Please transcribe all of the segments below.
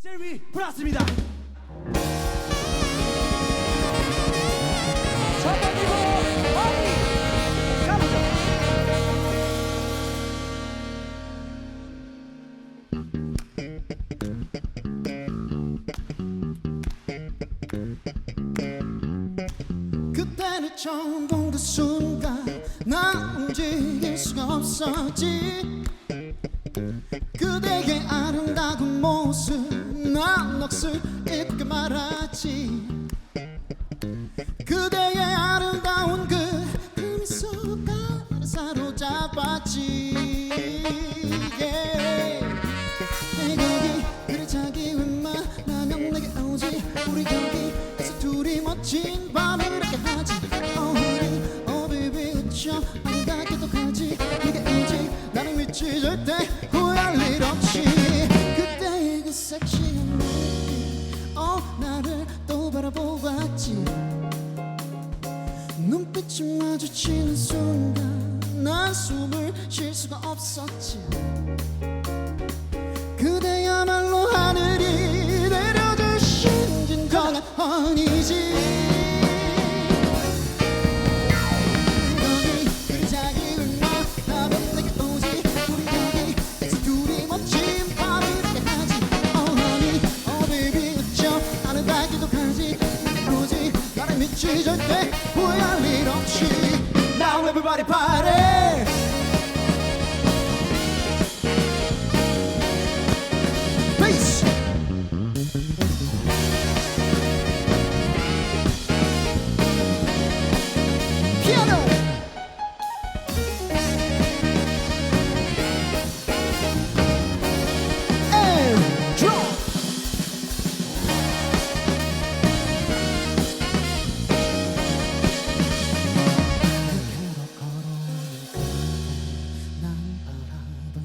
셀위 플러스입니다. 처음 본그 순간 나 움직일 수가 없었지 말았지 그대의 아름다운 그, 나를 사로잡았지. yeah. 내 거기 그래 자기 웬만하면 내게 오지. 우리 여기에서 둘이 멋진 밤을 이렇게 하지. Oh oh baby 웃죠 아름답게도 가지. 내게 오지 나를 믿지 절대 후회할 일 없이 눈빛이 마주치는 순간 난 숨을 쉴 수가 없었지. 그대야말로 하늘이 내려주신 진정한 헌이지 믿지 절대 후회할 일 없이 Now everybody party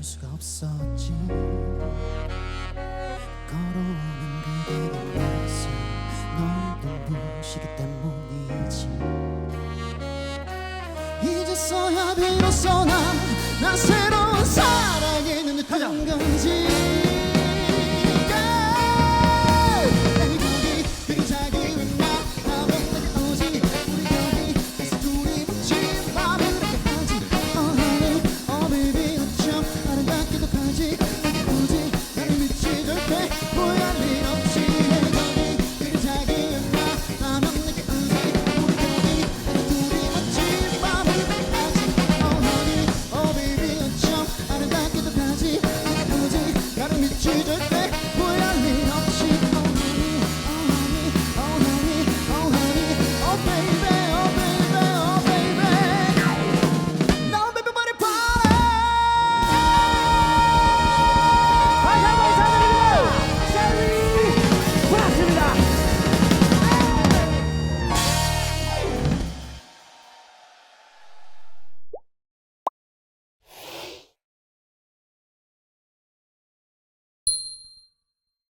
수가 없었지. 걸어오는 그대 닮아서 너무 너무 싫기 때문이지. 이제서야 돼.